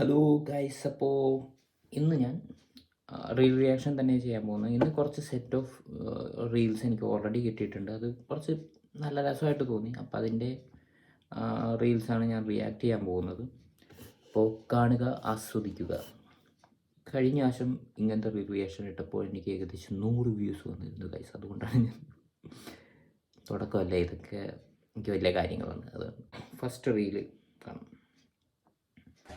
Hello guys അപ്പോൾ ഇന്ന് ഞാൻ റീൽ റിയാക്ഷൻ തന്നെ ചെയ്യാൻ പോകുന്നത് ഇന്ന് കുറച്ച് സെറ്റ് ഓഫ് റീൽസ് എനിക്ക് ഓൾറെഡി കിട്ടിയിട്ടുണ്ട്. അത് കുറച്ച് നല്ല രസമായിട്ട് തോന്നി. അപ്പോൾ അതിന്റെ റീൽസാണ് ഞാൻ റിയാക്ട് ചെയ്യാൻ പോകുന്നത്. അപ്പോൾ കാണുക ആസ്വദിക്കുക. കഴിഞ്ഞ ആവശ്യം ഇങ്ങനത്തെ റീൽ റിയാക്ഷൻ ഇട്ടപ്പോൾ എനിക്ക് ഏകദേശം നൂറ് വ്യൂസ് വന്നിരുന്നു ഗൈസ് അതുകൊണ്ടാണ് ഞാൻ തുടക്കമല്ല ഇതൊക്കെ എനിക്ക് വലിയ കാര്യങ്ങളാണ്. അത് ഫസ്റ്റ് റീൽ കാണാം.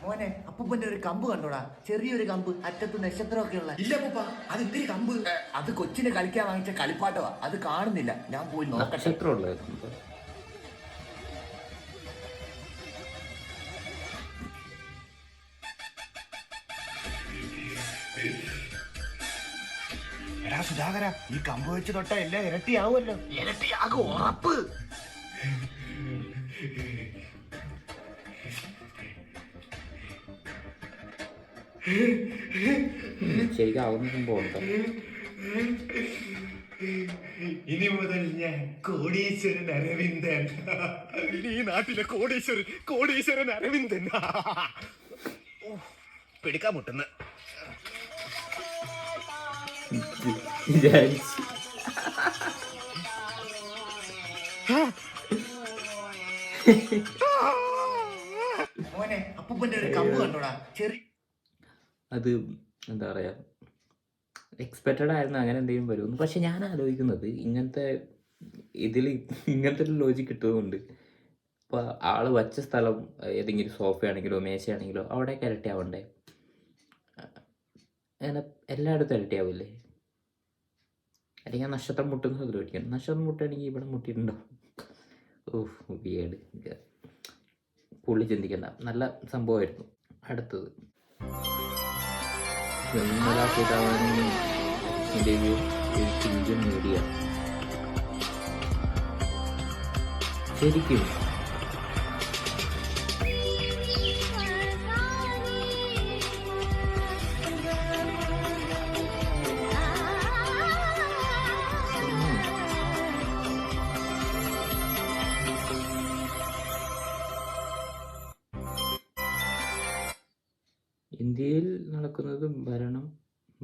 മോനെ അപ്പൂപ്പന്റെ ഒരു കമ്പ് കണ്ടോടാ? ചെറിയൊരു കമ്പ് അറ്റത്ത് നക്ഷത്രമൊക്കെ ഉള്ള. ഇല്ല പൂപ്പ അത് എന്തിരി കമ്പ് അത് കൊച്ചിനെ കളിക്കാൻ വാങ്ങിച്ച കളിപ്പാട്ടോ അത് കാണുന്നില്ല. ഞാൻ പോയി നോക്കട്ടെ. സുധാകര ഈ കമ്പ് വെച്ച് തൊട്ട എല്ലാം ഇരട്ടിയാവുമല്ലോ. ഇരട്ടിയാകും ഉറപ്പ്. ശരിക്കും ആവുന്ന സംഭവം ഇനി മുതൽ ഞാൻ കോടീശ്വരൻ അരവിന്ദൻ. ഇനി ഈ നാട്ടിലെ കോടീശ്വരൻ കോടീശ്വരൻ അരവിന്ദൻ. പിടിക്കാൻ മുട്ടുന്ന. മോനെ അപ്പൂപ്പന്റെ ഒരു കമ്പ് കണ്ടോടാ? ചെറിയ അത് എന്താ പറയുക എക്സ്പെക്റ്റഡ് ആയിരുന്നു അങ്ങനെ എന്തെങ്കിലും വരുമെന്ന് പക്ഷെ ഞാൻ ആലോചിക്കുന്നത് ഇങ്ങനത്തെ ഇതിൽ ഇങ്ങനത്തെ ഒരു ലോജിക്ക് കിട്ടുന്നതുകൊണ്ട് ഇപ്പോൾ ആൾ വച്ച സ്ഥലം ഏതെങ്കിലും സോഫയാണെങ്കിലോ മേശയാണെങ്കിലോ അവിടേക്ക് ഇരട്ടിയാവണ്ടേ അങ്ങനെ എല്ലായിടത്തും ഇരട്ടിയാവില്ലേ അല്ലെങ്കിൽ ആ നക്ഷത്രം മുട്ടുന്ന സ്ഥലത്ത് മേടിക്കണം നക്ഷത്രം മുട്ടുകയാണെങ്കിൽ ഇവിടെ മുട്ടിയിട്ടുണ്ടോ? ഓഹ് വിയേഡ് പുള്ളി ചിന്തിക്കണ്ട. നല്ല സംഭവമായിരുന്നു. അടുത്തത്. ശരിക്കും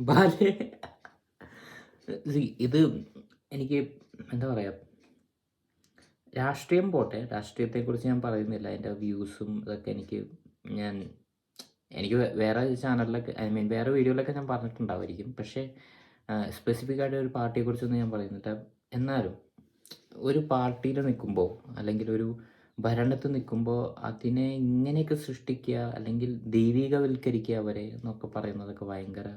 ബാലെ. ഇത് എനിക്ക് എന്താ പറയുക രാഷ്ട്രീയം പോട്ടെ. രാഷ്ട്രീയത്തെക്കുറിച്ച് ഞാൻ പറയുന്നില്ല. അതിന്റെ വ്യൂസും ഇതൊക്കെ എനിക്ക് ഞാൻ എനിക്ക് വേറെ ചാനലിലൊക്കെ ഐ മീൻ വേറെ വീഡിയോയിലൊക്കെ ഞാൻ പറഞ്ഞിട്ടുണ്ടാവുമായിരിക്കും. പക്ഷേ സ്പെസിഫിക് ആയിട്ട് ഒരു പാർട്ടിയെക്കുറിച്ചൊന്നും ഞാൻ പറയുന്നില്ല. എന്നാലും ഒരു പാർട്ടിയിൽ നിൽക്കുമ്പോൾ അല്ലെങ്കിൽ ഒരു ഭരണത്ത് നിൽക്കുമ്പോൾ അതിനെ ഇങ്ങനെയൊക്കെ സൃഷ്ടിക്കുക അല്ലെങ്കിൽ ദൈവികവൽക്കരിക്കുക അവരെ എന്നൊക്കെ പറയുന്നതൊക്കെ ഭയങ്കര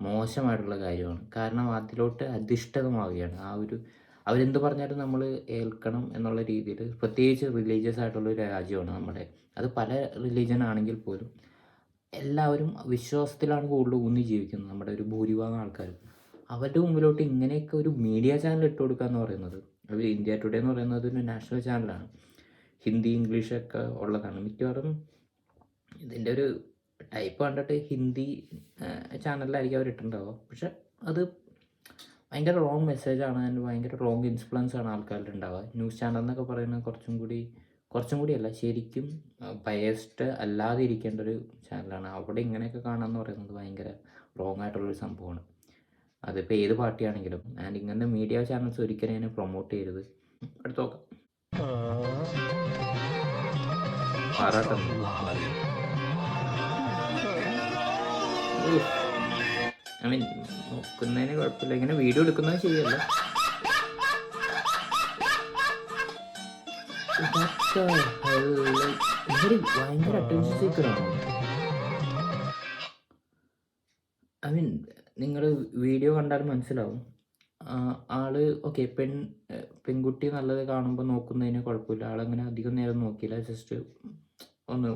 മോശമായിട്ടുള്ള കാര്യമാണ്. കാരണം അതിലോട്ട് അധിഷ്ഠിതമാവുകയാണ്. ആ ഒരു അവരെന്ത് പറഞ്ഞാലും നമ്മൾ ഏൽക്കണം എന്നുള്ള രീതിയിൽ പ്രത്യേകിച്ച് റിലീജിയസ് ആയിട്ടുള്ള ഒരു രാജ്യമാണ് നമ്മുടെ. അത് പല റിലീജിയൻ ആണെങ്കിൽ പോലും എല്ലാവരും വിശ്വാസത്തിലാണ് കൂടുതൽ ഊന്നി ജീവിക്കുന്നത് നമ്മുടെ ഒരു ഭൂരിഭാഗം ആൾക്കാരും. അവരുടെ മുമ്പിലോട്ട് ഇങ്ങനെയൊക്കെ ഒരു മീഡിയ ചാനൽ ഇട്ട് കൊടുക്കുക എന്ന് പറയുന്നത് അവർ ഇന്ത്യ ടുഡേ എന്ന് പറയുന്നത് ഒരു നാഷണൽ ചാനലാണ് ഹിന്ദി ഇംഗ്ലീഷൊക്കെ ഉള്ളതാണ്. മിക്കവാറും ഇതിന്റെ ഒരു ടൈപ്പ് കണ്ടിട്ട് ഹിന്ദി ചാനലിലായിരിക്കും അവർ ഇട്ടിട്ടുണ്ടാവുക. പക്ഷെ അത് ഭയങ്കര റോങ് മെസ്സേജാണ് ആൻഡ് ഭയങ്കര റോങ് ഇൻഫ്ലുവൻസ് ആണ് ആൾക്കാരുടെ ഉണ്ടാവുക. ന്യൂസ് ചാനൽ എന്നൊക്കെ പറയുന്നത് കുറച്ചും കൂടി കുറച്ചും കൂടി അല്ല ശരിക്കും ബയസ്ഡ് അല്ലാതെ ഇരിക്കേണ്ട ഒരു ചാനലാണ് അവിടെ ഇങ്ങനെയൊക്കെ കാണാമെന്ന് പറയുന്നത് ഭയങ്കര റോങ് ആയിട്ടുള്ളൊരു സംഭവമാണ്. അതിപ്പോൾ ഏത് പാർട്ടിയാണെങ്കിലും ആൻഡ് ഇങ്ങനത്തെ മീഡിയ ചാനൽസ് ഒരിക്കലും അതിനെ പ്രൊമോട്ട് ചെയ്യരുത്. അടുത്ത് നോക്കാം. ഐ മീൻ നോക്കുന്നതിന് കുഴപ്പമില്ല. ഇങ്ങനെ വീഡിയോ എടുക്കുന്നത് ശരിയല്ല. ഭയങ്കര അറ്റൻഷൻ സീക്കറാണോ ഐ മീൻ നിങ്ങൾ വീഡിയോ കണ്ടാൽ മനസ്സിലാവും. ആൾ ഓക്കെ പെൺ പെൺകുട്ടി നല്ലത് കാണുമ്പോൾ നോക്കുന്നതിന് കുഴപ്പമില്ല. ആളങ്ങനെ അധികം നേരം നോക്കിയില്ല. ജസ്റ്റ് ഒന്ന്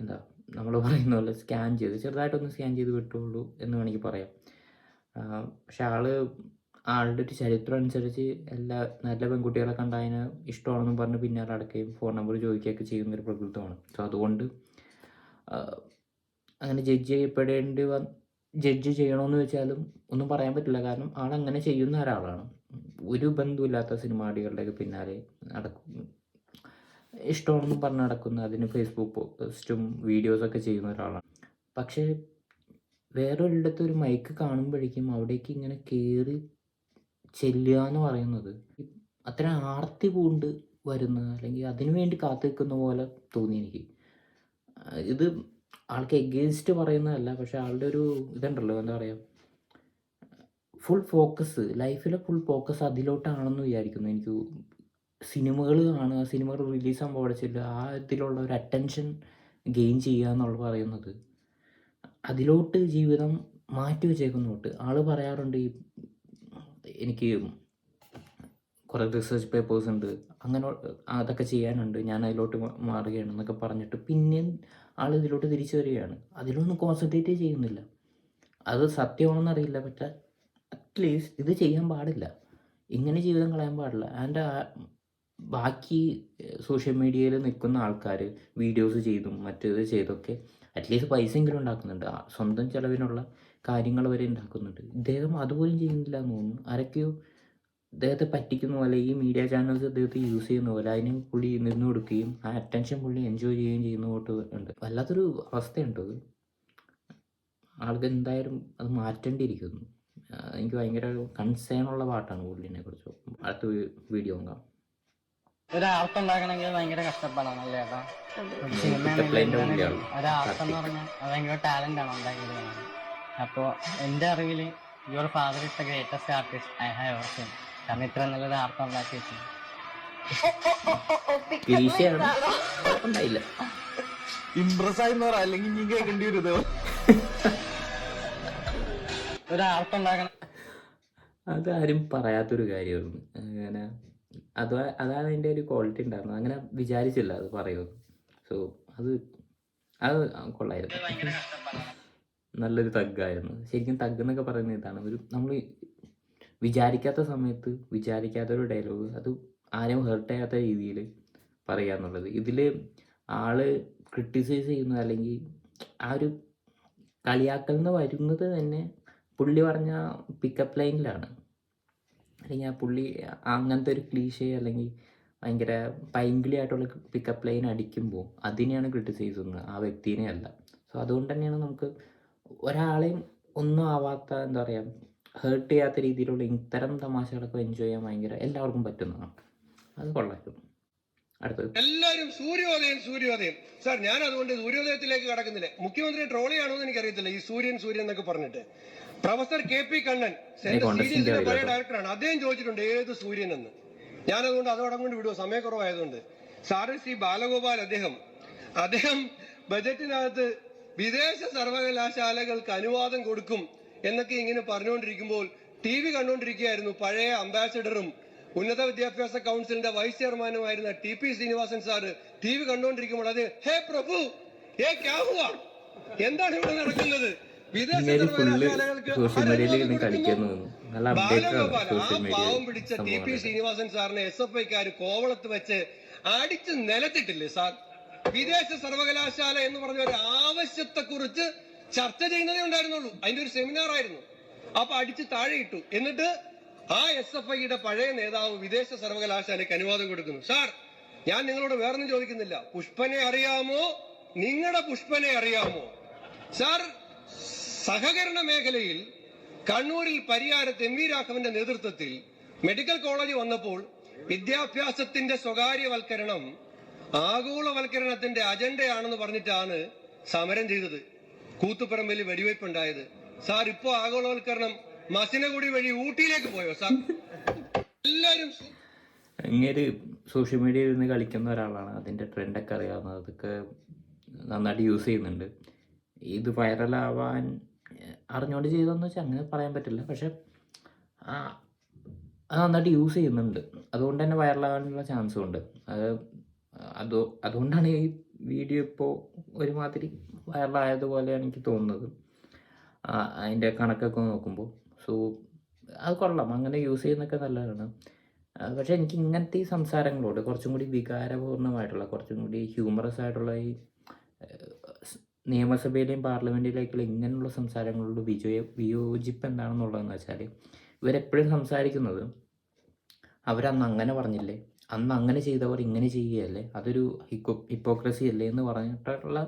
എന്താ നമ്മൾ പറയുന്ന പോലെ സ്കാൻ ചെയ്ത് ചെറുതായിട്ടൊന്ന് സ്കാൻ ചെയ്ത് വിട്ടുള്ളൂ എന്ന് വേണമെങ്കിൽ പറയാം. പക്ഷെ ആൾ ആളുടെ ഒരു ചരിത്രം അനുസരിച്ച് എല്ലാ നല്ല പെൺകുട്ടികളെ കണ്ട അതിന് ഇഷ്ടമാണെന്നും പറഞ്ഞ് പിന്നാലെ അടക്കുകയും ഫോൺ നമ്പർ ചോദിക്കുകയൊക്കെ ചെയ്യുന്ന ഒരു പ്രകൃതമാണ്. സോ അതുകൊണ്ട് അങ്ങനെ ജഡ്ജ് ചെയ്യപ്പെടേണ്ടി വ ജഡ്ജ് ചെയ്യണമെന്ന് വെച്ചാലും ഒന്നും പറയാൻ പറ്റില്ല. കാരണം ആളങ്ങനെ ചെയ്യുന്ന ഒരാളാണ്. ഒരു ബന്ധമില്ലാത്ത സിനിമാടികളുടെയൊക്കെ പിന്നാലെ നടക്കും. ഇഷ്ടമാണെന്ന് പറഞ്ഞ് നടക്കുന്ന അതിന് ഫേസ്ബുക്ക് പോസ്റ്റും വീഡിയോസൊക്കെ ചെയ്യുന്ന ഒരാളാണ്. പക്ഷേ വേറൊരിടത്ത് ഒരു മൈക്ക് കാണുമ്പോഴേക്കും അവിടേക്ക് ഇങ്ങനെ കയറി ചെല്ലുക എന്ന് പറയുന്നത് അത്ര ആർത്തി പൂണ്ട് വരുന്ന അല്ലെങ്കിൽ അതിനു വേണ്ടി കാത്തു നിൽക്കുന്ന പോലെ തോന്നി എനിക്ക്. ഇത് ആൾക്ക് എഗെയിൻസ്റ്റ് പറയുന്നതല്ല പക്ഷെ ആളുടെ ഒരു ഇതുണ്ടല്ലോ എന്താ പറയുക ഫുൾ ഫോക്കസ് ലൈഫിലെ ഫുൾ ഫോക്കസ് അതിലോട്ടാണെന്ന് വിചാരിക്കുന്നു. എനിക്ക് സിനിമകൾ കാണുക സിനിമകൾ റിലീസ് ആകുമ്പോൾ അവിടെ ചെല്ലുക ആ ഇതിലുള്ള ഒരു അറ്റൻഷൻ ഗെയിൻ ചെയ്യുക എന്നുള്ള പറയുന്നത് അതിലോട്ട് ജീവിതം മാറ്റി വെച്ചേക്കുന്നോട്ട് ആൾ പറയാറുണ്ട് ഈ എനിക്ക് കുറേ റിസർച്ച് പേപ്പേഴ്സ് ഉണ്ട് അങ്ങനെ അതൊക്കെ ചെയ്യാനുണ്ട് ഞാൻ അതിലോട്ട് മാറുകയാണ് എന്നൊക്കെ പറഞ്ഞിട്ട് പിന്നെയും ആൾ ഇതിലോട്ട് തിരിച്ചു വരികയാണ്. അതിലൊന്നും കോൺസെൻട്രേറ്റ് ചെയ്യുന്നില്ല. അത് സത്യമാണെന്ന് അറിയില്ല പക്ഷേ അറ്റ്ലീസ്റ്റ് ഇത് ചെയ്യാൻ പാടില്ല. ഇങ്ങനെ ജീവിതം കളയാൻ പാടില്ല. ആൻഡ് ബാക്കി സോഷ്യൽ മീഡിയയിൽ നിൽക്കുന്ന ആൾക്കാർ വീഡിയോസ് ചെയ്തും മറ്റേത് ചെയ്തൊക്കെ അറ്റ്ലീസ്റ്റ് പൈസയെങ്കിലും ഉണ്ടാക്കുന്നുണ്ട്. സ്വന്തം ചിലവിനുള്ള കാര്യങ്ങൾ വരെ ഉണ്ടാക്കുന്നുണ്ട്. ഇദ്ദേഹം അതുപോലും ചെയ്യുന്നില്ല എന്ന് തോന്നുന്നു. ആരൊക്കെയോ ഇദ്ദേഹത്തെ പറ്റിക്കുന്ന പോലെ ഈ മീഡിയ ചാനൽസ് ഇദ്ദേഹത്തെ യൂസ് ചെയ്യുന്ന പോലെ അതിന് പുള്ളി നിന്ന് കൊടുക്കുകയും ആ അറ്റൻഷൻ പുള്ളി എൻജോയ് ചെയ്യുകയും ചെയ്യുന്ന തൊട്ട് ഉണ്ട്. വല്ലാത്തൊരു അവസ്ഥയുണ്ട് അത്. ആൾക്ക് എന്തായാലും അത് മാറ്റേണ്ടിയിരിക്കുന്നു. എനിക്ക് ഭയങ്കര കൺസേൺ ഉള്ള പാട്ടാണ് പുള്ളിനെ കുറിച്ച്. അടുത്ത വീഡിയോ നോക്കാം ഒരാർട്ട് ഉണ്ടാക്കണമെങ്കിൽ ഭയങ്കര കഷ്ടപ്പാടാണ് അല്ലേ ഒരാർട്ട് എന്ന് പറഞ്ഞാൽ ഭയങ്കര ടാലന്റ് ആണ് ഉണ്ടാക്കിയത് അപ്പോൾ എന്റെ അറിവിൽ your father is the greatest artist I have ever seen കാരണം ഇത്ര നല്ലൊരു ആർട്ട് ഉണ്ടാക്കി വെച്ചു ഇംപ്രസ് ആയി അല്ലെങ്കിൽ നീ കേൾക്കേണ്ടി വരും ഇത്. ഒരു ആർട്ട് ഉണ്ടാക്കണം. അതാരും പറയാത്തൊരു കാര്യമായിരുന്നു. അങ്ങനെ അത് അതാണ് അതിന്റെ ഒരു ക്വാളിറ്റി ഉണ്ടായിരുന്നത്. അങ്ങനെ വിചാരിച്ചില്ല അത് പറയുമെന്ന്. സോ അത് അത് കൊള്ളായിരുന്നു. നല്ലൊരു തഗ്ഗായിരുന്നു ശരിക്കും തഗ് എന്നൊക്കെ പറയുന്ന ഇതാണ്. ഒരു നമ്മൾ വിചാരിക്കാത്ത സമയത്ത് വിചാരിക്കാത്തൊരു ഡയലോഗ് അത് ആരും ഹേർട്ട് ചെയ്യാത്ത രീതിയിൽ പറയുക എന്നുള്ളത്. ഇതിൽ ആൾ ക്രിട്ടിസൈസ് ചെയ്യുന്നത് അല്ലെങ്കിൽ ആ ഒരു കളിയാക്കൽ എന്ന് വരുന്നത് തന്നെ പുള്ളി പറഞ്ഞ പിക്കപ്പ് ലൈനിലാണ് ആ പുള്ളി അങ്ങനത്തെ ഒരു ക്ലീഷേ അല്ലെങ്കിൽ ഭയങ്കര പൈങ്കിളി ആയിട്ടുള്ള പിക്കപ്പ് ലൈൻ അടിക്കുമ്പോൾ അതിനെയാണ് ക്രിട്ടിസൈസ് ചെയ്യുന്നത്. ആ വ്യക്തിനെ അല്ല. സോ അതുകൊണ്ട് തന്നെയാണ് നമുക്ക് ഒരാളെയും ഒന്നും ആവാത്ത എന്താ പറയുക ഹേർട്ട് ചെയ്യാത്ത രീതിയിലുള്ള ഇത്തരം തമാശകളൊക്കെ എൻജോയ് ചെയ്യാൻ ഭയങ്കര എല്ലാവർക്കും പറ്റുന്നതാണ് അത് കൊള്ളായിരുന്നു. അടുത്തത്. എല്ലാവരും സൂര്യോദയം സൂര്യോദയം. സാർ ഞാൻ അതുകൊണ്ട് സൂര്യോദയത്തിലേക്ക് കടക്കുന്നില്ല. മുഖ്യമന്ത്രി ട്രോളിയാണോ എന്ന് എനിക്കറിയത്തില്ല. ഈ സൂര്യൻ സൂര്യൻ എന്നൊക്കെ പറഞ്ഞിട്ട്. പ്രൊഫസർ കെ പി കണ്ണൻ പഴയ ഡയറക്ടറാണ് അദ്ദേഹം ചോദിച്ചിട്ടുണ്ട് ഏത് സൂര്യൻ എന്ന് ഞാനതുകൊണ്ട് അതോടം കൊണ്ട് വിടുവോ സമയക്കുറവായതുകൊണ്ട്. സാറ് സി ബാലഗോപാൽ അദ്ദേഹം അദ്ദേഹം ബജറ്റിനകത്ത് വിദേശ സർവകലാശാലകൾക്ക് അനുവാദം കൊടുക്കും എന്നൊക്കെ ഇങ്ങനെ പറഞ്ഞുകൊണ്ടിരിക്കുമ്പോൾ ടി വി കണ്ടുകൊണ്ടിരിക്കുകയായിരുന്നു പഴയ അംബാസിഡറും ഉന്നത വിദ്യാഭ്യാസ കൗൺസിലിന്റെ vice ചെയർമാനുമായിരുന്ന T P Srinivasan sir TV V കണ്ടുകൊണ്ടിരിക്കുമ്പോൾ അത് ഹേ പ്രഭു ഏ ക്യാ ഹുവാ എന്താണ് ഇവിടെ നടക്കുന്നത്? ഇങ്ങനെ ഫുള്ള് സോഷ്യൽ മീഡിയയിൽ ഇരുന്ന് അനുവാദം കളിക്കുന്നു നല്ല അപ്ഡേറ്റ് ആണ് social media T P Srinivasan സാറിനെ എസ് എഫ് ഐക്കാർ കോവളത്ത് വെച്ച് അടിച്ച് നിലത്തിട്ടില്ലേ സാർ? വിദേശ സർവകലാശാല എന്ന് പറഞ്ഞ ഒരു ആവശ്യത്തെ കുറിച്ച് ചർച്ച ചെയ്യുന്നതേ ഉണ്ടായിരുന്നുള്ളൂ. അതിന്റെ ഒരു സെമിനാർ ആയിരുന്നു. അപ്പൊ അടിച്ച് താഴെ ഇട്ടു. എന്നിട്ട് ആ എസ് എഫ് ഐയുടെ പഴയ നേതാവ് വിദേശ സർവകലാശാലയ്ക്ക് അനുവാദം കൊടുക്കുന്നു. സാർ ഞാൻ നിങ്ങളോട് വേറൊന്നും ചോദിക്കുന്നില്ല. പുഷ്പനെ അറിയാമോ? നിങ്ങളുടെ പുഷ്പനെ അറിയാമോ? സാർ സഹകരണ മേഖലയിൽ കണ്ണൂരിൽ പരിയാരത്ത് എം വി രാഘവന്റെ നേതൃത്വത്തിൽ മെഡിക്കൽ കോളേജ് വന്നപ്പോൾ വിദ്യാഭ്യാസത്തിന്റെ സ്വകാര്യവൽക്കരണം ആഗോളവൽക്കരണത്തിന്റെ അജണ്ടയാണെന്ന് പറഞ്ഞിട്ടാണ് സമരം ചെയ്തത്. കൂത്തുപറമ്പിൽ വെടിവയ്പുണ്ടായത് സാർ ഇപ്പോ ആഗോളവൽക്കരണം മസിനഗുടി വഴി ഊട്ടിയിലേക്ക് പോയോ സാർ? എല്ലാരും അങ്ങേര് സോഷ്യൽ മീഡിയയിൽ നിന്ന് കളിക്കുന്ന ഒരാളാണ്. അതിന്റെ ട്രെൻഡൊക്കെ അറിയാവുന്നത്. അതൊക്കെ നന്നായിട്ട് യൂസ് ചെയ്യുന്നുണ്ട്. ഇത് വൈറലാവാൻ അറിഞ്ഞുകൊണ്ട് ചെയ്തതെന്ന് വെച്ചാൽ അങ്ങനെ പറയാൻ പറ്റില്ല. പക്ഷെ അത് നന്നായിട്ട് യൂസ് ചെയ്യുന്നുണ്ട്. അതുകൊണ്ട് തന്നെ വൈറലാകാനുള്ള ചാൻസും ഉണ്ട് അത് അത് അതുകൊണ്ടാണ് ഈ വീഡിയോ ഇപ്പോൾ ഒരുമാതിരി വൈറലായതുപോലെയാണ് എനിക്ക് തോന്നുന്നത് അതിന്റെ കണക്കൊക്കെ നോക്കുമ്പോൾ സോ അത് കൊള്ളാം. അങ്ങനെ യൂസ് ചെയ്യുന്നൊക്കെ നല്ലതാണ്. പക്ഷേ എനിക്ക് ഇങ്ങനത്തെ ഈ സംസാരങ്ങളോട് കുറച്ചും കൂടി വികാരപൂർണമായിട്ടുള്ള കുറച്ചും കൂടി ഹ്യൂമറസ് ആയിട്ടുള്ള ഈ നിയമസഭയിലെയും പാർലമെന്റിലേക്കുള്ള ഇങ്ങനെയുള്ള സംസാരങ്ങളോട് വിജയ വിയോജിപ്പ് എന്താണെന്നുള്ളതെന്ന് വെച്ചാൽ ഇവരെപ്പോഴും സംസാരിക്കുന്നത് അവരന്ന് അങ്ങനെ പറഞ്ഞില്ലേ? അന്ന് അങ്ങനെ ചെയ്തവർ ഇങ്ങനെ ചെയ്യുകയല്ലേ? അതൊരു ഹിക്കോ ഹിപ്പോക്രസി അല്ലേ എന്ന് പറഞ്ഞിട്ടുള്ള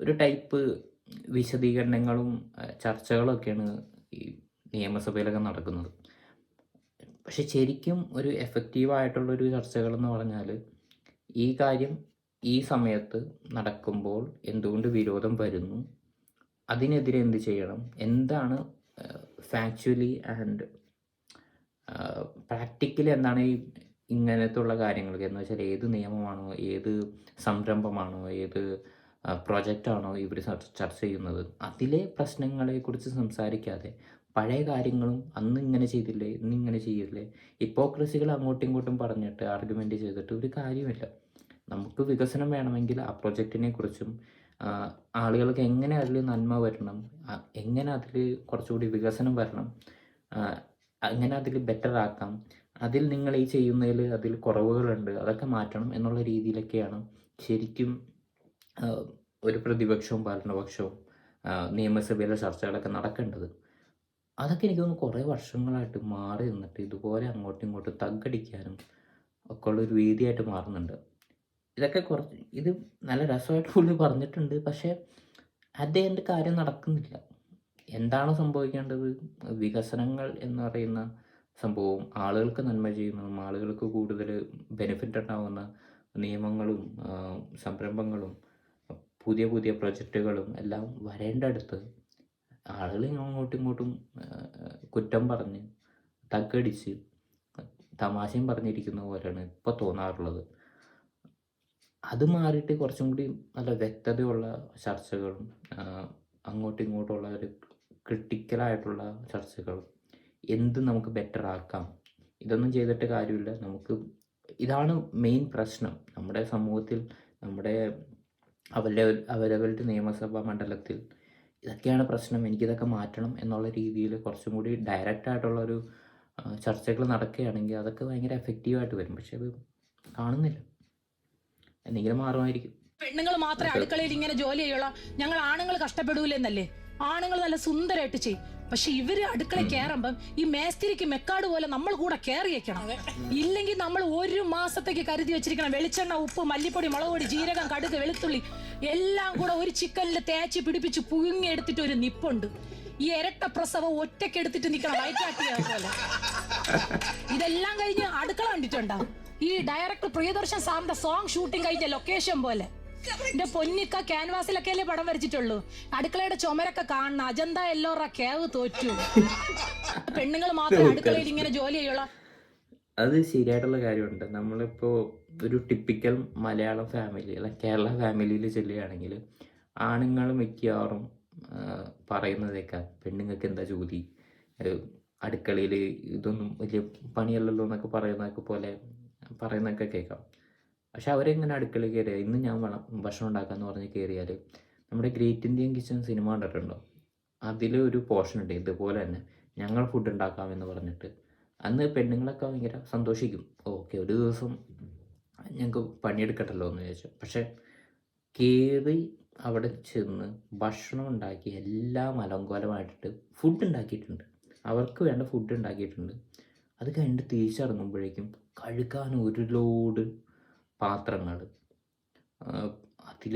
ഒരു ടൈപ്പ് വിശദീകരണങ്ങളും ചർച്ചകളൊക്കെയാണ് ഈ നിയമസഭയിലൊക്കെ നടക്കുന്നത്. പക്ഷെ ശരിക്കും ഒരു എഫക്റ്റീവായിട്ടുള്ളൊരു ചർച്ചകളെന്ന് പറഞ്ഞാൽ ഈ കാര്യം ഈ സമയത്ത് നടക്കുമ്പോൾ എന്തുകൊണ്ട് വിരോധം വരുന്നു? അതിനെതിരെ എന്ത് ചെയ്യണം? എന്താണ് ഫാക്ച്വലി ആൻഡ് പ്രാക്ടിക്കലി എന്താണ് ഈ ഇങ്ങനത്തെ ഉള്ള കാര്യങ്ങൾക്ക് എന്ന് വെച്ചാൽ ഏത് നിയമമാണോ ഏത് സംരംഭമാണോ ഏത് പ്രൊജക്റ്റാണോ ഇവർ ചർച്ച ചെയ്യുന്നത്. അതിലെ പ്രശ്നങ്ങളെക്കുറിച്ച് സംസാരിക്കാതെ പഴയ കാര്യങ്ങളും അന്ന് ഇങ്ങനെ ചെയ്തില്ലേ ഇന്ന് ഇങ്ങനെ ചെയ്യില്ലേ? ഹിപ്പോക്രസികൾ അങ്ങോട്ടും ഇങ്ങോട്ടും പറഞ്ഞിട്ട് ആർഗ്യുമെന്റ് ചെയ്തിട്ട് ഒരു കാര്യമില്ല നമുക്ക് വികസനം വേണമെങ്കിൽ ആ പ്രൊജക്റ്റിനെ കുറിച്ചും ആളുകൾക്ക് എങ്ങനെ അതിൽ നന്മ വരണം എങ്ങനെ അതിൽ കുറച്ചുകൂടി വികസനം വരണം അങ്ങനെ അതിൽ ബെറ്റർ ആക്കാം അതിൽ നിങ്ങൾ ഈ ചെയ്യുന്നതിൽ അതിൽ കുറവുകളുണ്ട് അതൊക്കെ മാറ്റണം എന്നുള്ള രീതിയിലൊക്കെയാണ് ശരിക്കും ഒരു പ്രതിപക്ഷവും ഭരണപക്ഷവും നിയമസഭയിലെ ചർച്ചകളൊക്കെ നടക്കേണ്ടത്. അതൊക്കെ എനിക്ക് തോന്നുന്നു കുറേ വർഷങ്ങളായിട്ട് മാറി നിന്നിട്ട് ഇതുപോലെ അങ്ങോട്ടും ഇങ്ങോട്ടും തగ్గടിക്കാനും ഒക്കെ ഉള്ളൊരു രീതിയായിട്ട് മാറുന്നുണ്ട്. ഇതൊക്കെ കുറച്ച് ഇത് നല്ല രസമായിട്ട് പുള്ളി പറഞ്ഞിട്ടുണ്ട്. പക്ഷേ അതേ എന്റെ കാര്യം നടക്കുന്നില്ല. എന്താണ് സംഭവിക്കേണ്ടത്? വികസനങ്ങൾ എന്ന് പറയുന്ന സംഭവം ആളുകൾക്ക് നന്മ ചെയ്യുന്നതും ആളുകൾക്ക് കൂടുതൽ ബെനിഫിറ്റ് ഉണ്ടാവുന്ന നിയമങ്ങളും സംരംഭങ്ങളും പുതിയ പുതിയ പ്രൊജക്റ്റുകളും എല്ലാം വരേണ്ടടുത്ത് ആളുകൾ അങ്ങോട്ടും ഇങ്ങോട്ടും കുറ്റം പറഞ്ഞ് തക്കടിച്ച് തമാശയും പറഞ്ഞിരിക്കുന്ന പോലെയാണ് ഇപ്പോൾ തോന്നാറുള്ളത്. അത് മാറിയിട്ട് കുറച്ചും കൂടി നല്ല വ്യക്തതയുള്ള ചർച്ചകളും അങ്ങോട്ടും ഇങ്ങോട്ടുള്ള ഒരു ക്രിട്ടിക്കലായിട്ടുള്ള ചർച്ചകളും എന്ത് നമുക്ക് ബെറ്റർ ആക്കാം ഇതൊന്നും ചെയ്തിട്ട് കാര്യമില്ല. നമുക്ക് ഇതാണ് മെയിൻ പ്രശ്നം. നമ്മുടെ സമൂഹത്തിൽ നമ്മുടെ അവരുടെ അവരവരുടെ നിയമസഭാ മണ്ഡലത്തിൽ ഇതൊക്കെയാണ് പ്രശ്നം. എനിക്കിതൊക്കെ മാറ്റണം എന്നുള്ള രീതിയിൽ കുറച്ചും കൂടി ഡയറക്റ്റ് ആയിട്ടുള്ളൊരു ചർച്ചകൾ നടക്കുകയാണെങ്കിൽ അതൊക്കെ ഭയങ്കര എഫക്റ്റീവായിട്ട് വരും. പക്ഷെ അത് കാണുന്നില്ല. എന്തെങ്കിലും മാറുമായിരിക്കും. പെണ്ണുങ്ങൾ മാത്രമേ അടുക്കളയിൽ ഇങ്ങനെ ജോലി ചെയ്യുള്ളൂ. ഞങ്ങൾ ആണുങ്ങൾ കഷ്ടപ്പെടൂലെന്നല്ലേ? ആണുങ്ങൾ നല്ല സുന്ദരമായിട്ട് ചെയ്യും. പക്ഷെ ഇവർ അടുക്കള കയറുമ്പം ഈ മേസ്തിരിക്ക് മെക്കാട് പോലെ നമ്മൾ കൂടെ കയറിയേക്കണം ഇല്ലെങ്കിൽ നമ്മൾ ഒരു മാസത്തേക്ക് കരുതി വെച്ചിരിക്കണം. വെളിച്ചെണ്ണ ഉപ്പ് മല്ലിപ്പൊടി മുളക് പൊടി ജീരകം കടുക് വെളുത്തുള്ളി എല്ലാം കൂടെ ഒരു ചിക്കനിൽ തേച്ച് പിടിപ്പിച്ച് പുഴുങ്ങി എടുത്തിട്ട് ഒരു നിപ്പുണ്ട്. ഈ ഇരട്ട പ്രസവം ഒറ്റയ്ക്ക് എടുത്തിട്ട് നിൽക്കണം വയറ്റാട്ടിയ പോലെ. ഇതെല്ലാം കഴിഞ്ഞ് അടുക്കള കണ്ടിട്ടുണ്ടോ? ഈ ഡയറക്ടർ പ്രിയദർശൻ സാറിന്റെ സോങ് ഷൂട്ടിംഗ് കഴിഞ്ഞ ലൊക്കേഷൻ പോലെ. എന്റെ പൊന്നിക്ക ക്യാൻവാസിലൊക്കെ അല്ലേ പടം വരച്ചിട്ടുള്ളൂ. അടുക്കളയുടെ ചുമരൊക്കെ കാണണം അജന്ത എല്ലോറ കേവ് തോറ്റു. പെണ്ണുങ്ങൾ മാത്രം അടുക്കളയിൽ ഇങ്ങനെ ജോലി ചെയ്യുള്ളൂ. അത് ശരിയായിട്ടുള്ള കാര്യമുണ്ട്. നമ്മളിപ്പോൾ ഒരു ടിപ്പിക്കൽ മലയാളം ഫാമിലി അല്ല കേരള ഫാമിലിയിൽ ചെല്ലുകയാണെങ്കിൽ ആണുങ്ങൾ മിക്കവാറും ആ, പറയുന്നതേക്കാം പെണ്ണുങ്ങൾക്ക് എന്താ ജോലി? അടുക്കളയിൽ ഇതൊന്നും വലിയ പണിയല്ലല്ലോ എന്നൊക്കെ പറയുന്നതൊക്കെ പോലെ പറയുന്നതൊക്കെ കേൾക്കാം. പക്ഷെ അവരെങ്ങനെ അടുക്കളയിൽ കയറിയാൽ ഇന്ന് ഞാൻ ഭക്ഷണം ഉണ്ടാക്കാമെന്ന് പറഞ്ഞ് കയറിയാൽ നമ്മുടെ ഗ്രേറ്റ് ഇന്ത്യൻ കിച്ചൺ സിനിമ കണ്ടിട്ടുണ്ടോ? അതിൽ ഒരു പോർഷൻ ഉണ്ട്. ഇതുപോലെ തന്നെ ഞങ്ങൾ ഫുഡ് ഉണ്ടാക്കാമെന്ന് പറഞ്ഞിട്ട്. അന്ന് പെണ്ണുങ്ങളൊക്കെ ഭയങ്കര സന്തോഷിക്കും. ഓക്കെ ഒരു ദിവസം ഞങ്ങൾക്ക് പണിയെടുക്കട്ടല്ലോ എന്ന് വിചാരിച്ചു. പക്ഷെ കയറി അവിടെ ചെന്ന് ഭക്ഷണം ഉണ്ടാക്കി എല്ലാം അലങ്കോലമായിട്ടിട്ട് ഫുഡ് ഉണ്ടാക്കിയിട്ടുണ്ട്. അവർക്ക് വേണ്ട ഫുഡ് ഉണ്ടാക്കിയിട്ടുണ്ട്. അത് കഴിഞ്ഞിട്ട് തിരിച്ചിറങ്ങുമ്പോഴേക്കും കഴുകാൻ ഒരു ലോഡ് പാത്രങ്ങൾ അതിൽ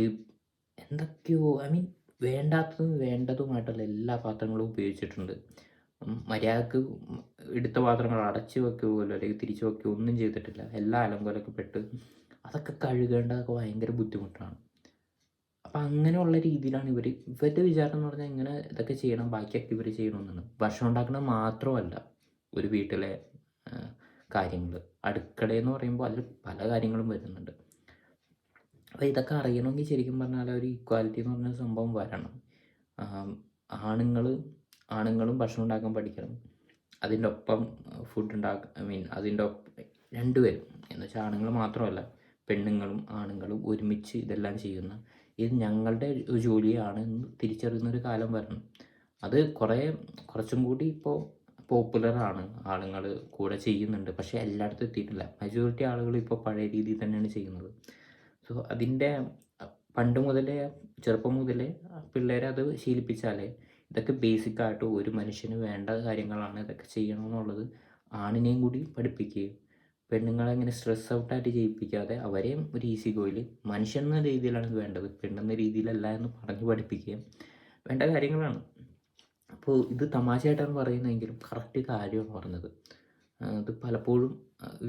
എന്തൊക്കെയോ ഐ മീൻ വേണ്ടാത്തതും വേണ്ടതുമായിട്ടുള്ള എല്ലാ പാത്രങ്ങളും ഉപയോഗിച്ചിട്ടുണ്ട്. മര്യാദയ്ക്ക് എടുത്ത പാത്രങ്ങൾ അടച്ചു വെക്കുകയോ അല്ലെങ്കിൽ തിരിച്ചു വെക്കുകയോ ഒന്നും ചെയ്തിട്ടില്ല. എല്ലാ അലങ്കോലൊക്കെ പെട്ട് അതൊക്കെ കഴുകേണ്ടതൊക്കെ ഭയങ്കര ബുദ്ധിമുട്ടാണ്. അപ്പം അങ്ങനെയുള്ള രീതിയിലാണ് ഇവർ ഇവരുടെ വിചാരം എന്ന് പറഞ്ഞാൽ ഇങ്ങനെ ഇതൊക്കെ ചെയ്യണം ബാക്കിയൊക്കെ ഇവർ ചെയ്യണമെന്നാണ് ഭക്ഷണം ഉണ്ടാക്കുന്നത് മാത്രമല്ല ഒരു വീട്ടിലെ കാര്യങ്ങൾ അടുക്കളയെന്ന് പറയുമ്പോൾ അതിൽ പല കാര്യങ്ങളും വരുന്നുണ്ട്. അപ്പോൾ ഇതൊക്കെ അറിയണമെങ്കിൽ ശരിക്കും പറഞ്ഞാൽ ഒരു ഈക്വാലിറ്റി എന്ന് പറഞ്ഞ സംഭവം വരണം. ആണുങ്ങൾ ആണുങ്ങളും ഭക്ഷണം ഉണ്ടാക്കാൻ പഠിക്കണം. അതിന്റെ ഒപ്പം ഫുഡ് ഉണ്ടാക്ക ഐ മീൻ അതിന്റെ ഒപ്പം രണ്ടുപേരും. എന്ന് വെച്ചാൽ ആണുങ്ങൾ മാത്രമല്ല പെണ്ണുങ്ങളും ആണുങ്ങളും ഒരുമിച്ച് ഇതെല്ലാം ചെയ്യുന്ന ഇത് ഞങ്ങളുടെ ജോലിയാണ് എന്ന് തിരിച്ചറിയുന്ന ഒരു കാലം വരണം. അത് കുറേ കുറച്ചും കൂടി ഇപ്പോൾ പോപ്പുലറാണ് ആളുകൾ കൂടെ ചെയ്യുന്നുണ്ട്. പക്ഷേ എല്ലായിടത്തും എത്തിയിട്ടില്ല. മെജോറിറ്റി ആളുകൾ ഇപ്പോൾ പഴയ രീതിയിൽ തന്നെയാണ് ചെയ്യുന്നത്. സോ അതിന്റെ പണ്ട് മുതലേ ചെറുപ്പം മുതലേ പിള്ളേരെ അത് ശീലിപ്പിച്ചാലേ ഇതൊക്കെ ബേസിക്കായിട്ട് ഒരു മനുഷ്യന് വേണ്ട കാര്യങ്ങളാണ് ഇതൊക്കെ ചെയ്യണമെന്നുള്ളത് ആണിനെയും കൂടി പഠിപ്പിക്കുകയും പെണ്ണുങ്ങളെ അങ്ങനെ സ്ട്രെസ് ഔട്ടായിട്ട് ചെയ്യിപ്പിക്കാതെ അവരെയും ഒരു ഈസി ഗോയിൽ മനുഷ്യൻ എന്ന രീതിയിലാണ് ഇത് വേണ്ടത്. പെണ്ണെന്ന രീതിയിലല്ല എന്ന് പറഞ്ഞു പഠിപ്പിക്കുകയും വേണ്ട കാര്യങ്ങളാണ്. അപ്പോൾ ഇത് തമാശയായിട്ടാണ് പറയുന്നതെങ്കിലും കറക്റ്റ് കാര്യമാണ് പറഞ്ഞത്. അത് പലപ്പോഴും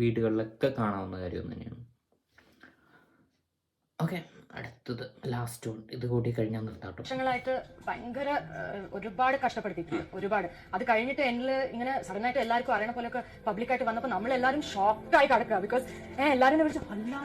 വീടുകളിലൊക്കെ കാണാവുന്ന കാര്യം തന്നെയാണ്. ഓക്കെ അടുത്തത് ലാസ്റ്റ് വൺ ഇത് കൂടി കഴിഞ്ഞാൽ നിർത്താട്ടോ വർഷങ്ങളായിട്ട് ഭയങ്കര ഒരുപാട് കഷ്ടപ്പെടുത്തിയിട്ടുണ്ട്. ഒരുപാട്. അത് കഴിഞ്ഞിട്ട് എന്നിൽ ഇങ്ങനെ സഡൻ ആയിട്ട് എല്ലാവർക്കും അറിയണ പോലെയൊക്കെ പബ്ലിക്കായിട്ട് വന്നപ്പോൾ നമ്മളെല്ലാവരും ഷോക്കായി കിടക്കുക. ബിക്കോസ് എല്ലാവരും വിളിച്ച് അല്ല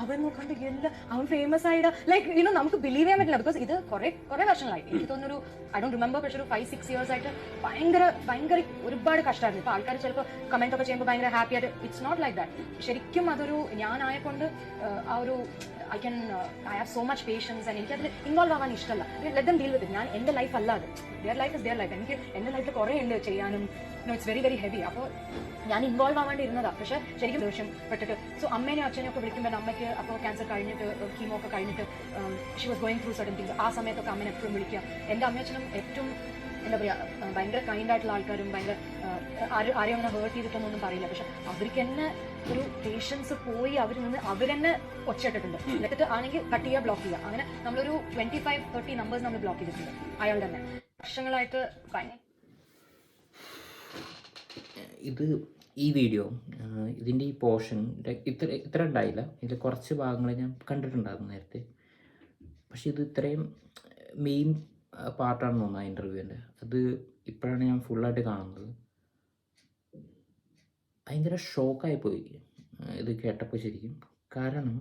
അവൻ നോക്കാണ്ട് എല്ലാ അവൻ ഫേമസ് ആയിട്ട് ലൈക്ക് യുനോ നമുക്ക് ബിലീവ് ചെയ്യാൻ പറ്റില്ല. ബിക്കോസ് ഇത് കുറെ കുറെ വർഷങ്ങളായി. എനിക്ക് തോന്നുന്നൊരു ഐ ഡോണ്ട് റിമെമ്പർ പക്ഷേ ഒരു ഫൈവ് സിക്സ് ഇയേഴ്സ് ആയിട്ട് ഭയങ്കര ഭയങ്കര ഒരുപാട് കഷ്ടമായിരുന്നു ഇപ്പൊ ആൾക്കാർ ചിലപ്പോൾ കമന്റ് ഒക്കെ ചെയ്യുമ്പോൾ ഭയങ്കര ഹാപ്പി ആയിട്ട്. ഇറ്റ്സ് നോട്ട് ലൈക്ക് ദാറ്റ് ശരിക്കും അതൊരു ഞാനായക്കൊണ്ട് ആ ഒരു I can I have so much patience and എനിക്ക് അതിൽ ഇൻവോൾവ് ആവാൻ ഇഷ്ടമല്ല. ലെറ്റ് ദം ഡീൽ വിത്ത് ഞാൻ എന്റെ ലൈഫ് അല്ല their life is their life എനിക്ക് എന്റെ ലൈഫിൽ കുറേ ഉണ്ട് ചെയ്യാനും. ഇറ്റ്സ് വെരി വെരി ഹെവി അപ്പോൾ ഞാൻ ഇൻവോൾവ് ആവാണ്ട് ഇരുന്നതാ പക്ഷെ ശരിക്കും ദോഷം പെട്ടിട്ട് സോ അമ്മേനെ അച്ഛനെയും ഒക്കെ വിളിക്കുമ്പോൾ അമ്മയ്ക്ക് അപ്പോൾ ക്യാൻസർ കഴിഞ്ഞിട്ട് കീമോ ഒക്കെ കഴിഞ്ഞിട്ട് she was going through certain things ആ സമയത്തൊക്കെ അമ്മനെ എപ്പോഴും വിളിക്കുക. എന്റെ അമ്മയച്ഛനും ഏറ്റവും എന്താ പറയുക ഭയങ്കര കൈൻഡ് ആയിട്ടുള്ള ആൾക്കാരും ഭയങ്കര ആരും ആരെയും അങ്ങനെ ഹേർട്ട് ചെയ്തിട്ടൊന്നും പറയില്ല. പക്ഷെ അവർക്ക് തന്നെ ഒരു പേഷ്യൻസ് പോയി അവർ നിന്ന് അവരെന്നെ ഒച്ചയിട്ടിട്ടുണ്ട്. എന്നിട്ട് ആണെങ്കിൽ കട്ട് ചെയ്യുക ബ്ലോക്ക് ചെയ്യുക. അങ്ങനെ നമ്മളൊരു ട്വന്റി ഫൈവ് തേർട്ടി നമ്പേഴ്സ് നമ്മൾ ബ്ലോക്ക് ചെയ്തിട്ടുണ്ട്. അയാളുടെ തന്നെ. വർഷങ്ങളായിട്ട് ഭയങ്കര ഇത് ഈ വീഡിയോ ഇതിന്റെ ഈ പോർഷൻ ഇത്ര ഇത്ര ഉണ്ടായില്ല. ഇതിൽ കുറച്ച് ഭാഗങ്ങൾ ഞാൻ കണ്ടിട്ടുണ്ടായിരുന്നു നേരത്തെ. പക്ഷേ ഇത് ഇത്രയും മെയിൻ പാർട്ടാണ് തോന്നുന്നു ആ ഇന്റർവ്യൂവിന്റെ അത് ഇപ്പോഴാണ് ഞാൻ ഫുള്ളായിട്ട് കാണുന്നത്. ഭയങ്കര ഷോക്കായി പോയി ഇത് കേട്ടപ്പോൾ ശരിക്കും. കാരണം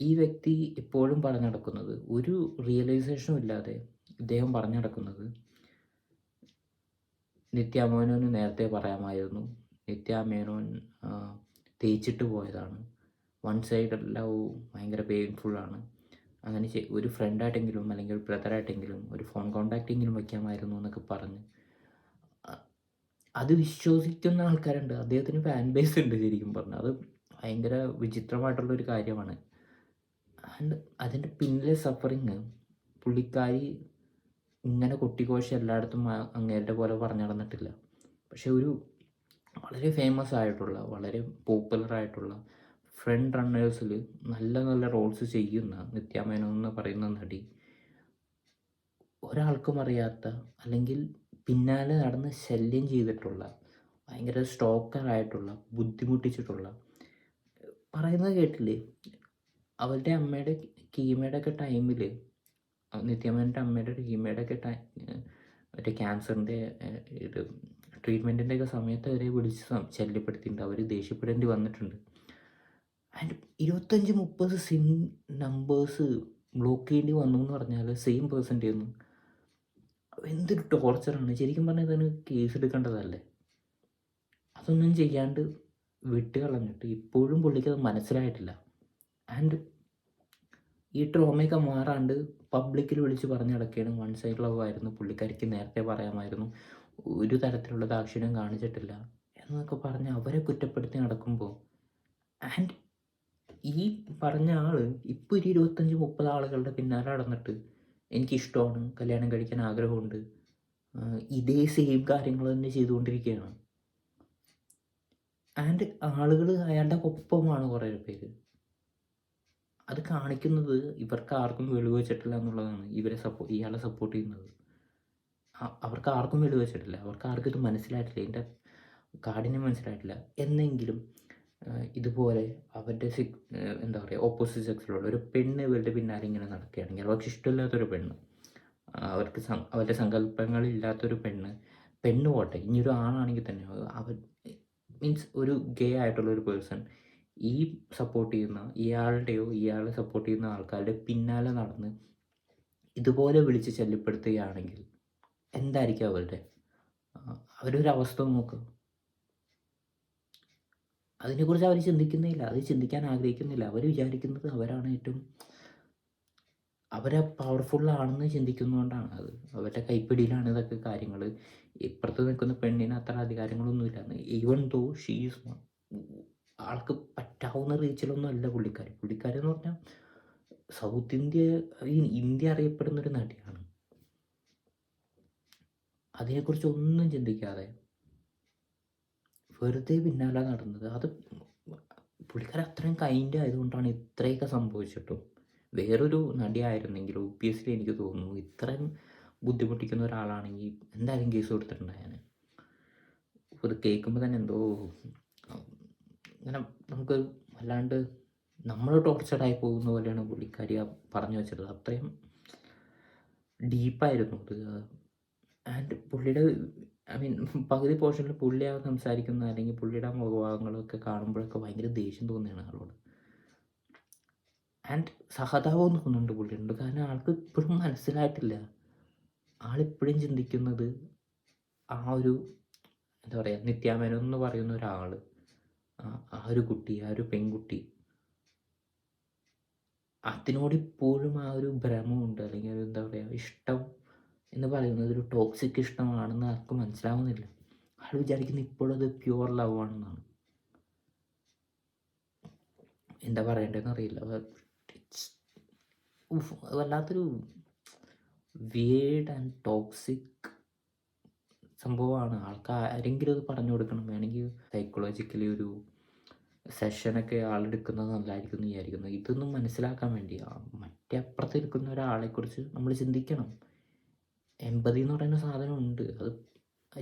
ഈ വ്യക്തി എപ്പോഴും പറഞ്ഞു നടക്കുന്നത് ഒരു റിയലൈസേഷനും ഇല്ലാതെ ഇദ്ദേഹം പറഞ്ഞു നടക്കുന്നത് നിത്യാമേനോന് നേരത്തെ പറയാമായിരുന്നു. നിത്യാമേനോൻ മേനോൻ തേച്ചിട്ട് പോയതാണ്. വൺ സൈഡ് ലവ് ഭയങ്കര ആണ്. അങ്ങനെ ഒരു ഫ്രണ്ടായിട്ടെങ്കിലും അല്ലെങ്കിൽ ഒരു ബ്രദറായിട്ടെങ്കിലും ഒരു ഫോൺ കോണ്ടാക്റ്റെങ്കിലും വയ്ക്കാമായിരുന്നു എന്നൊക്കെ പറഞ്ഞ്. അത് വിശ്വസിക്കുന്ന ആൾക്കാരുണ്ട്. അദ്ദേഹത്തിന് ഫാൻ ബേസ് ഉണ്ട് ശരിക്കും പറഞ്ഞാൽ അത് ഭയങ്കര വിചിത്രമായിട്ടുള്ളൊരു കാര്യമാണ്. ആൻഡ് അതിന്റെ പിന്നിലെ സഫറിങ് പുള്ളിക്കാരി ഇങ്ങനെ കൊട്ടിക്കോശം എല്ലായിടത്തും അങ്ങേരുടെ പോലെ പറഞ്ഞു നടന്നിട്ടില്ല. പക്ഷെ ഒരു വളരെ ഫേമസ് ആയിട്ടുള്ള വളരെ പോപ്പുലർ ആയിട്ടുള്ള ഫ്രണ്ട് റണ്ണേഴ്സിൽ നല്ല നല്ല റോൾസ് ചെയ്യുന്ന നിത്യാമേനോൻ എന്ന് പറയുന്ന നടി ഒരാൾക്കും അറിയാത്ത അല്ലെങ്കിൽ പിന്നാലെ നടന്ന് ശല്യം ചെയ്തിട്ടുള്ള ഭയങ്കര സ്റ്റോക്കറായിട്ടുള്ള ബുദ്ധിമുട്ടിച്ചിട്ടുള്ള പറയുന്നത് കേട്ടില്ലേ? അവളുടെ അമ്മയുടെ കീമയുടെ ഒക്കെ ടൈമിൽ നിത്യമേന്റെ അമ്മയുടെ കീമയുടെ ഒക്കെ ടൈം മറ്റേ ക്യാൻസറിന്റെ ഇത് ട്രീറ്റ്മെന്റിന്റെ ഒക്കെ സമയത്ത് അവരെ വിളിച്ച് ശല്യപ്പെടുത്തിയിട്ടുണ്ട്. അവർ ദേഷ്യപ്പെടേണ്ടി വന്നിട്ടുണ്ട്. ആൻഡ് ഇരുപത്തഞ്ച് മുപ്പത് സിം നമ്പേഴ്സ് ബ്ലോക്ക് ചെയ്യേണ്ടി വന്നു എന്ന് പറഞ്ഞാൽ സെയിം പേഴ്സന്റെ ഒന്നും എന്തൊരു ടോർച്ചറാണ് ശരിക്കും പറഞ്ഞാൽ ഇതിന് കേസ് എടുക്കേണ്ടതല്ലേ? അതൊന്നും ചെയ്യാണ്ട് വിട്ട് കളഞ്ഞിട്ട് ഇപ്പോഴും പുള്ളിക്ക് അത് മനസ്സിലായിട്ടില്ല. ആൻഡ് ഈ ട്രോമയൊക്കെ മാറാണ്ട് പബ്ലിക്കിൽ വിളിച്ച് പറഞ്ഞ് നടക്കുകയാണ് വൺ സൈഡ് ലവ് ആയിരുന്നു. പുള്ളിക്കാരിക്ക് നേരത്തെ പറയാമായിരുന്നു. ഒരു തരത്തിലുള്ള ദാക്ഷിണ്യം കാണിച്ചിട്ടില്ല എന്നൊക്കെ പറഞ്ഞ് അവരെ കുറ്റപ്പെടുത്തി നടക്കുമ്പോൾ ആൻഡ് ഈ പറഞ്ഞ ആൾ ഇപ്പോൾ ഒരു ഇരുപത്തഞ്ച് മുപ്പത് ആളുകളുടെ പിന്നാലെ നടന്നിട്ട് എനിക്കിഷ്ടമാണ്. കല്യാണം കഴിക്കാൻ ആഗ്രഹമുണ്ട്. ഇതേ സെയിം കാര്യങ്ങൾ തന്നെ ചെയ്തുകൊണ്ടിരിക്കുകയാണ് ആൻഡ് ആളുകൾ അയാളുടെ ഒപ്പമാണ് കുറേ പേര്. അത് കാണിക്കുന്നത് ഇവർക്ക് ആർക്കും വെളിവ് വെച്ചിട്ടില്ല എന്നുള്ളതാണ് ഇവരെ സപ്പോ ഇയാളെ സപ്പോർട്ട് ചെയ്യുന്നത്. അവർക്ക് ആർക്കും വെളിവ് വെച്ചിട്ടില്ല. അവർക്ക് ആർക്കും ഇത് മനസ്സിലായിട്ടില്ല. ഇതിന്റെ കാഠിന്യം മനസ്സിലായിട്ടില്ല. എന്നെങ്കിലും ഇതുപോലെ അവരുടെ എന്താ പറയുക ഓപ്പോസിറ്റ് സെക്സിലുള്ള ഒരു പെണ്ണ് ഇവരുടെ പിന്നാലെ ഇങ്ങനെ നടക്കുകയാണെങ്കിൽ അവർക്ക് ഇഷ്ടമില്ലാത്തൊരു പെണ്ണ് അവർക്ക് അവരുടെ സങ്കല്പങ്ങളില്ലാത്തൊരു പെണ്ണ് പെണ്ണ് പോട്ടെ. ഇനിയൊരു ആണാണെങ്കിൽ തന്നെ അവർ മീൻസ് ഒരു ഗേ ആയിട്ടുള്ള ഒരു പേഴ്സൺ ഈ സപ്പോർട്ട് ചെയ്യുന്ന ഇയാളുടെയോ ഇയാളെ സപ്പോർട്ട് ചെയ്യുന്ന ആൾക്കാരുടെ പിന്നാലെ നടന്ന് ഇതുപോലെ വിളിച്ച് ശല്യപ്പെടുത്തുകയാണെങ്കിൽ എന്തായിരിക്കും അവരുടെ അവരൊരു അവസ്ഥ നോക്ക്. അതിനെക്കുറിച്ച് അവർ ചിന്തിക്കുന്നില്ല അത് ചിന്തിക്കാൻ ആഗ്രഹിക്കുന്നില്ല. അവർ വിചാരിക്കുന്നത് അവരാണ് ഏറ്റവും അവരെ പവർഫുള്ളാണെന്ന് ചിന്തിക്കുന്നതുകൊണ്ടാണ് അത്. അവരുടെ കൈപ്പിടിയിലാണ് ഇതൊക്കെ കാര്യങ്ങൾ ഇപ്പുറത്ത് നിൽക്കുന്ന പെണ്ണിന് അത്ര അധികാരങ്ങളൊന്നുമില്ല. ഈവൻ ദോ ഷീസ് ആൾക്ക് പറ്റാവുന്ന റീച്ചിലൊന്നും അല്ല പുള്ളിക്കാരി. പുള്ളിക്കാരി എന്ന് പറഞ്ഞാൽ സൗത്ത് ഇന്ത്യ ഈ ഇന്ത്യ അറിയപ്പെടുന്ന ഒരു നടിയാണ്. അതിനെക്കുറിച്ച് ഒന്നും ചിന്തിക്കാതെ വെറുതെ പിന്നാലെ നടന്നത്. അത് പുള്ളിക്കാരൻ അത്രയും കൈൻഡ് ആയതുകൊണ്ടാണ് ഇത്രയൊക്കെ സംഭവിച്ചിട്ടും. വേറൊരു നടിയായിരുന്നെങ്കിൽ ഒബ്വിയസ്ലി എനിക്ക് തോന്നുന്നു ഇത്രയും ബുദ്ധിമുട്ടിക്കുന്ന ഒരാളാണെങ്കിൽ എന്തായാലും കേസ് കൊടുത്തിട്ടുണ്ടായാൽ ഇത് കേൾക്കുമ്പോൾ തന്നെ എന്തോ ഇങ്ങനെ നമുക്ക് വല്ലാണ്ട് നമ്മൾ ടോർച്ചർഡായി പോകുന്ന പോലെയാണ് പുള്ളിക്കാരി പറഞ്ഞു വെച്ചത്. അത്രയും ഡീപ്പായിരുന്നു അത്. ആൻഡ് പുള്ളിയുടെ ഐ മീൻ പകുതി പോർഷനിൽ പുള്ളി സംസാരിക്കുന്ന അല്ലെങ്കിൽ പുള്ളിയുടെ മുഖഭാഗങ്ങളൊക്കെ കാണുമ്പോഴൊക്കെ ഭയങ്കര ദേഷ്യം തോന്നുകയാണ് ആളോട്. ആൻഡ് സഹതാപം തോന്നുന്നുണ്ട് പുള്ളിയുണ്ട് കാരണം ആൾക്ക് ഇപ്പോഴും മനസ്സിലായിട്ടില്ല. ആളിപ്പോഴും ചിന്തിക്കുന്നത് ആ ഒരു എന്താ പറയുക നിത്യാമേനോൻ എന്ന് പറയുന്ന ഒരാൾ ആ ഒരു കുട്ടി ആ ഒരു പെൺകുട്ടി. അതിനോട് ഇപ്പോഴും ആ ഒരു ഭ്രമമുണ്ട് അല്ലെങ്കിൽ എന്താ പറയുക ഇഷ്ടം എന്ന് പറയുന്നത് ഒരു ടോക്സിക് ഇഷ്ടമാണെന്ന് ആർക്കും മനസ്സിലാവുന്നില്ല. ആൾ വിചാരിക്കുന്നത് ഇപ്പോഴും അത് പ്യുവർ ലവ് ആണെന്നാണ്. എന്താ പറയേണ്ടതെന്ന് അറിയില്ല. വല്ലാത്തൊരു വിയേഡ് ആൻഡ് ടോക്സിക് സംഭവമാണ്. ആൾക്ക് ആരെങ്കിലും അത് പറഞ്ഞു കൊടുക്കണം. വേണമെങ്കിൽ സൈക്കോളജിക്കലി ഒരു സെഷനൊക്കെ ആളെടുക്കുന്നത് നല്ലതായിരിക്കും എന്ന് വിചാരിക്കുന്നു. ഇതൊന്നും മനസ്സിലാക്കാൻ വേണ്ടി മറ്റേ അപ്പുറത്ത് ഇരിക്കുന്ന ഒരാളെക്കുറിച്ച് നമ്മൾ ചിന്തിക്കണം. എമ്പതി എന്ന് പറയുന്ന സാധനം ഉണ്ട്. അത്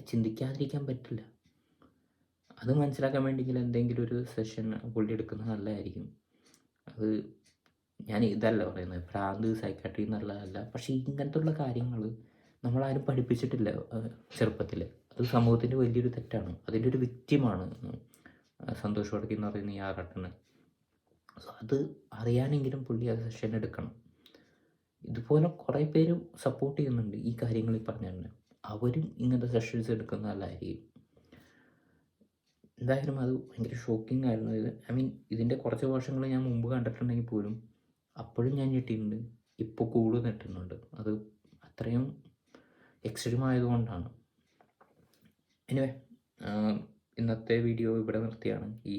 ചിന്തിക്കാതിരിക്കാൻ പറ്റില്ല. അത് മനസ്സിലാക്കാൻ വേണ്ടിയെങ്കിൽ എന്തെങ്കിലും ഒരു സെഷൻ പുള്ളി എടുക്കുന്നത് നല്ലതായിരിക്കും. അത് ഞാൻ ഇതല്ല പറയുന്നത്. ഭ്രാന്ത് സൈക്കാട്രി എന്നുള്ളതല്ല. പക്ഷേ ഇങ്ങനത്തുള്ള കാര്യങ്ങൾ നമ്മളാരും പഠിപ്പിച്ചിട്ടില്ല ചെറുപ്പത്തിൽ അത് സമൂഹത്തിന്റെ വലിയൊരു തെറ്റാണ്. അതിന്റെ ഒരു വിക്റ്റിമാണ് സന്തോഷ് വടക്കി എന്ന് പറയുന്ന ഈ ആറാട്ടാണ് സോ അത് അറിയാനെങ്കിലും പുള്ളി ആ സെഷൻ എടുക്കണം. ഇതുപോലെ കുറേ പേര് സപ്പോർട്ട് ചെയ്യുന്നുണ്ട് ഈ കാര്യങ്ങൾ ഈ പറഞ്ഞ തന്നെ. അവരും ഇങ്ങനത്തെ സെഷൻസ് എടുക്കുന്ന നല്ലതായിരിക്കും എന്തായാലും അത് ഭയങ്കര ഷോക്കിംഗ് ആയിരുന്നു. ഇത് ഐ മീൻ ഇതിന്റെ കുറച്ച് വർഷങ്ങൾ ഞാൻ മുമ്പ് കണ്ടിട്ടുണ്ടെങ്കിൽ പോലും അപ്പോഴും ഞാൻ ഞെട്ടിയിട്ടുണ്ട്. ഇപ്പോൾ കൂടുതൽ ഞെട്ടുന്നുണ്ട്. അത് അത്രയും എക്സ്ട്രീം ആയതുകൊണ്ടാണ്. എനിവേ ഇന്നത്തെ വീഡിയോ ഇവിടെ നിർത്തിയാണ്. ഈ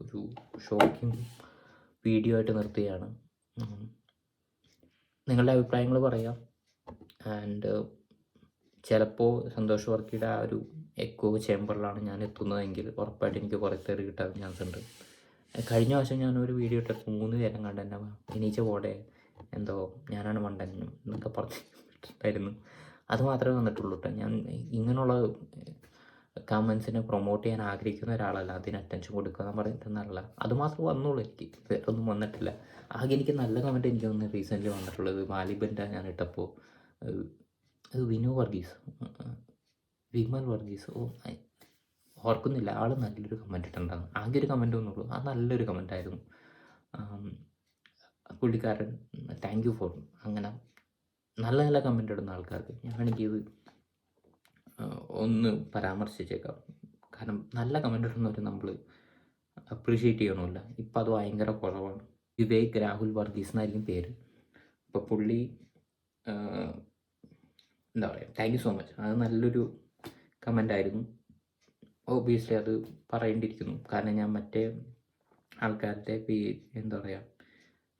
ഒരു ഷോക്കിംഗ് വീഡിയോ ആയിട്ട് നിർത്തുകയാണ് നിങ്ങളുടെ അഭിപ്രായങ്ങൾ പറയാം. ആൻഡ് ചിലപ്പോൾ സന്തോഷ് വർക്കിയുടെ ആ ഒരു എക്കോ ചേമ്പറിലാണ് ഞാൻ എത്തുന്നതെങ്കിൽ ഉറപ്പായിട്ട് എനിക്ക് കുറേ തെറി കിട്ടാൻ ചാൻസ് ഉണ്ട്. കഴിഞ്ഞ വർഷം ഞാനൊരു വീഡിയോ ഇട്ടപ്പോൾ മൂന്ന് നേരം കണ്ട എന്നെ എണീച്ച പോടെ എന്തോ ഞാനാണ് മണ്ടൻ എന്നൊക്കെ പറഞ്ഞിട്ടുണ്ടായിരുന്നു അത് മാത്രമേ വന്നിട്ടുള്ളൂ കേട്ടോ ഞാൻ ഇങ്ങനെയുള്ള കമൻസിനെ പ്രൊമോട്ട് ചെയ്യാൻ ആഗ്രഹിക്കുന്ന ഒരാളല്ല. അതിന് അറ്റൻഷൻ കൊടുക്കുക എന്ന് പറഞ്ഞിട്ടൊന്നല്ല അത് മാത്രം വന്നുള്ളൂ എനിക്ക്. വേറെ ഒന്നും വന്നിട്ടില്ല. ആകെ എനിക്ക് നല്ല കമന്റ് എനിക്ക് തന്നെ റീസെന്റ്ലി വന്നിട്ടുള്ളത്. വാലിബന്റെ ഞാൻ ഇട്ടപ്പോൾ അത് വിനു വർഗീസ് വിമൽ വർഗീസ്. ഓ ഓർക്കുന്നില്ല. ആൾ നല്ലൊരു കമന്റ് ഇട്ടിട്ടുണ്ടായിരുന്നു ആകെ ഒരു കമന്റ് ഒന്നുള്ളൂ ആ നല്ലൊരു കമന്റ് ആയിരുന്നു. ആം, പുള്ളിക്കാരൻ താങ്ക് യു ഫോർ അങ്ങനെ നല്ല നല്ല കമന്റ് ഇടുന്ന ആൾക്കാർക്ക്. ഞാൻ വേണമെങ്കിൽ ഇത് ഒന്ന് പരാമർശിച്ചേക്കാം. കാരണം നല്ല കമന്റ് ഇടുന്നവർ നമ്മൾ അപ്രീഷിയേറ്റ് ചെയ്യണമില്ല. ഇപ്പം അത് ഭയങ്കര കുറവാണ്. വിവേക് രാഹുൽ വർഗീസ് എന്നായിരിക്കും പേര്. അപ്പോൾ പുള്ളി എന്താ പറയുക താങ്ക് യു സോ മച്ച് അത് നല്ലൊരു കമന്റ് ആയിരുന്നു. ഓബിയസ്ലി അത് പറയേണ്ടിയിരിക്കുന്നു. കാരണം ഞാൻ മറ്റേ ആൾക്കാരുടെ എന്താ പറയുക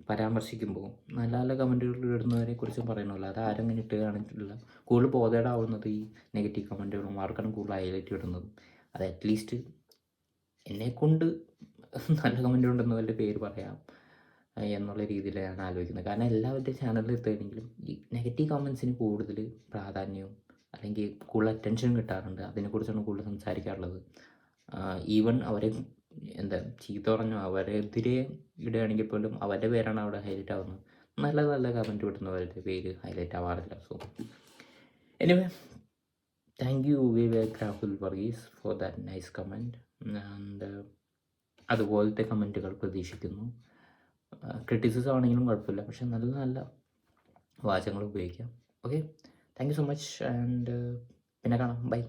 പരാമർശിക്കുമ്പോൾ നല്ല നല്ല കമന്റുകൾ ഇടുന്നവരെ കുറിച്ചും പറയണമല്ലോ അത് ആരും അങ്ങനെ ഇട്ട് കാണിച്ചിട്ടില്ല. കൂടുതൽ ബോധേഡാവുന്നത് ഈ നെഗറ്റീവ് കമന്റുകളും ആർക്കാണ് കൂടുതൽ ഹൈലൈറ്റ് ഇടുന്നത്. അത് അറ്റ്ലീസ്റ്റ് എന്നെ കൊണ്ട് നല്ല കമന്റ് ഉണ്ടെന്ന് വല്ല പേര് പറയാം എന്നുള്ള രീതിയിലാണ് ആലോചിക്കുന്നത്. കാരണം എല്ലാവരുടെ ചാനലിൽ എത്തുകയാണെങ്കിലും ഈ നെഗറ്റീവ് കമൻസിന് കൂടുതൽ പ്രാധാന്യവും അല്ലെങ്കിൽ കൂടുതൽ അറ്റൻഷൻ കിട്ടാറുണ്ട്. അതിനെക്കുറിച്ചാണ് കൂടുതൽ സംസാരിക്കാറുള്ളത്. ഈവൻ അവരെ എന്താ ചീത്ത പറഞ്ഞു? അവരെതിരെ ഇടുകയാണെങ്കിൽ പോലും അവരുടെ പേരാണ് അവിടെ ഹൈലൈറ്റ് ആവുന്നത്. നല്ല നല്ല കമന്റ് വിടുന്നവരുടെ പേര് highlight ആവാറില്ല. So anyway thank you Vivek Rahul Varghese for that nice comment and അതുപോലത്തെ കമന്റുകൾ പ്രതീക്ഷിക്കുന്നു. ക്രിറ്റിസിസം ആണെങ്കിലും കുഴപ്പമില്ല. പക്ഷെ നല്ല നല്ല വാചകങ്ങൾ ഉപയോഗിക്കാം. Okay thank you so much and പിന്നെ കാണാം. ബൈ